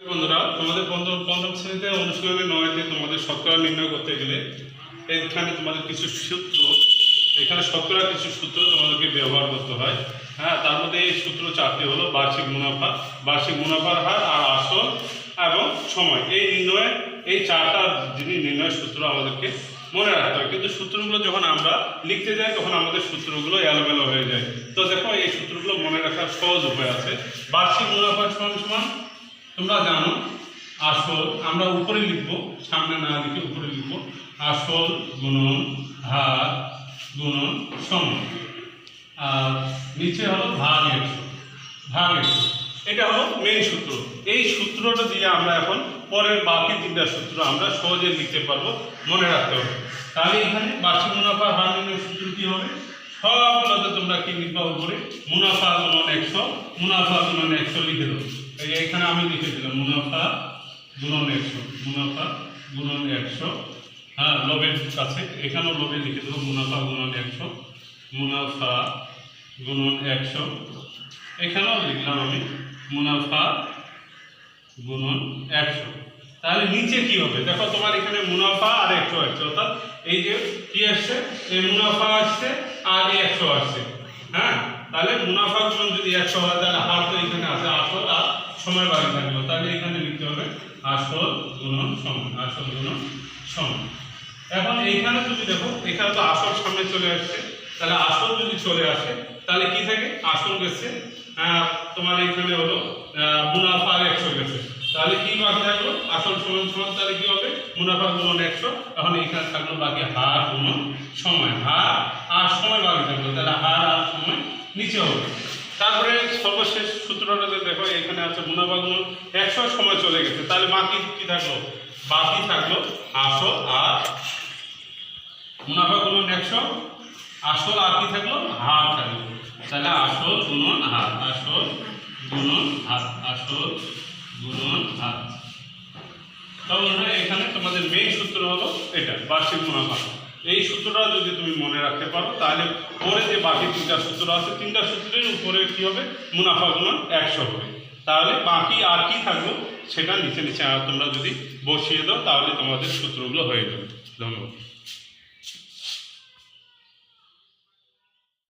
বন্ধুরা, তোমাদের পঞ্চম পঞ্চম শ্রেণীতে অনুশীলনে নয়তে তোমাদের শতকরা নির্ণয় করতে গেলে এখানে তোমাদের কিছু সূত্র, এখানে শতকরা কিছু সূত্র তোমাদেরকে ব্যবহার করতে হয়। হ্যাঁ তার মধ্যে এই সূত্র চারটি হলো বার্ষিক মুনাফা, বার্ষিক মুনাফার হার আর আসল এবং সময়। এই নির্ণয়ে, এই চারটা জিনিস নির্ণয় সূত্র আমাদেরকে মনে রাখতে হয়। কিন্তু সূত্রগুলো যখন আমরা লিখতে যাই, তখন আমাদের সূত্রগুলো এলোমেলো হয়ে যায়। তো দেখো, এই সূত্রগুলো মনে রাখার সহজ উপায় আছে। বার্ষিক মুনাফা সমান সমান তোমরা জানো আসল আমরা উপরে লিখব, সামনে না লিখে উপরে লিখব আসল গুণন হার গুণন সময় আর নিচে হলো ভাগ একশো ভাগ একশো এটা হলো মেন সূত্র। এই সূত্রটা দিয়ে আমরা এখন পরের বাকি তিনটা সূত্র আমরা সহজে লিখতে পারব, মনে রাখতে হবে। তাহলে এখানে বার্ষিক মুনাফা, হার নির্ণয় সূত্র কী হবে? সবগুলোতে তোমরা কি লিখবা উপরে মুনাফা গুণন একশো, মুনাফা গুণন একশো লিখে দেবো। এখানে আমি লিখে দিলাম মুনাফা গুণন একশো, মুনাফা গুণন একশো। হ্যাঁ লবের কাছে। এখানেও লবে লিখে দেবো মুনাফা গুণন একশো, মুনাফা গুণন একশো। এখানেও লিখলাম আমি মুনাফা গুণন একশো। তাহলে নিচে কি হবে? দেখো তোমার এখানে মুনাফা আর একশো আসছে অর্থাৎ এই যে কি আসছে? এই মুনাফা আসছে আর একশো আসছে। হ্যাঁ? তাহলে মুনাফা গুণন যদি একশো হয় তাহলে হার তো এখানে আছে আসল আর সময় বাকি থাকল তাহলে এখানে লিখতে হবে আসল গুণন সময় আসল গুণন সময় এখন এইখানে যদি দেখো, এখানে তো আসল সামনে চলে আসছে। তাহলে আসল যদি চলে আসে, তাহলে কি থাকে? আসল গেছে তোমার এখানে হলো মুনাফা একশো গেছে। তাহলে কি বাকি থাকল? আসল সমান সমান, তাহলে কি হবে? মুনাফা গুণন একশো। এখন এখানে থাকল বাকি হার গুণন সময়। হার আর সময় বাকি থাকল। তাহলে হার আর নিচে হবে। তারপরে সর্বশেষ সূত্রটা দেখো এখানে আছে মুনাফা গুণন একশো সময় চলে গেছে। তাহলে বাকি কি থাকল? বাকি থাকল আসল আর মুনাফা গুণন একশো আসল আর কি থাকল? হার থাকল। তাহলে আসল গুণন হার আসল গুণন হার আসল গুণন তবে বন্ধুরা, এখানে তোমাদের মেইন সূত্র হলো এটা বার্ষিক মুনাফা। এই সূত্রটা যদি তুমি মনে রাখতে পারো, তাহলে পরে যে বাকি তিনটা সূত্র আছে, তিনটা সূত্রের উপরে কী হবে? মুনাফা গুণন একশো হবে। তাহলে বাকি আর কি থাকবে সেটা নিচে নিচে তোমরা যদি বসিয়ে দাও, তাহলে তোমাদের সূত্রগুলো হয়ে যাবে। ধন্যবাদ।